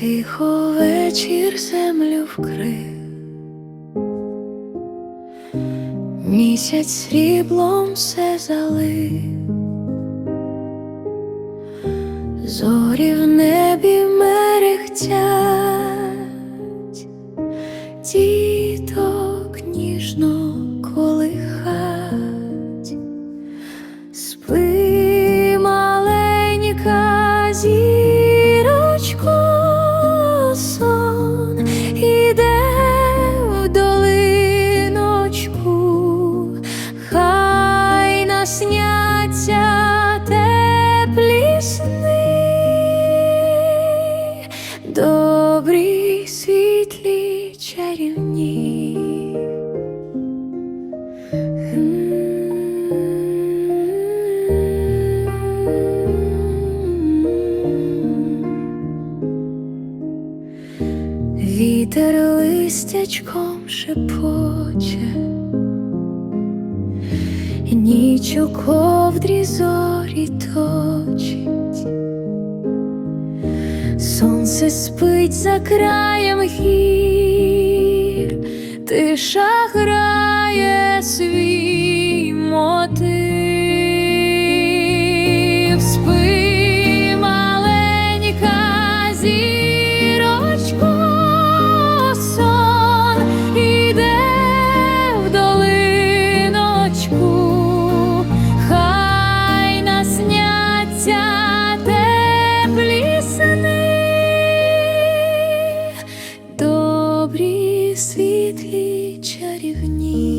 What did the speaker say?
Тихо вечір землю вкрив, місяць сріблом все залив, зорі в небі мерехтять, Вітер листячком шепоче, ніч у ковдрі зорі точить, сонце спить за краєм гір, тиша грає свій мотив. Спи, маленька зірочко, сон іде в долиночку, хай насняться теплі сни, добрі, світлі, чарівні.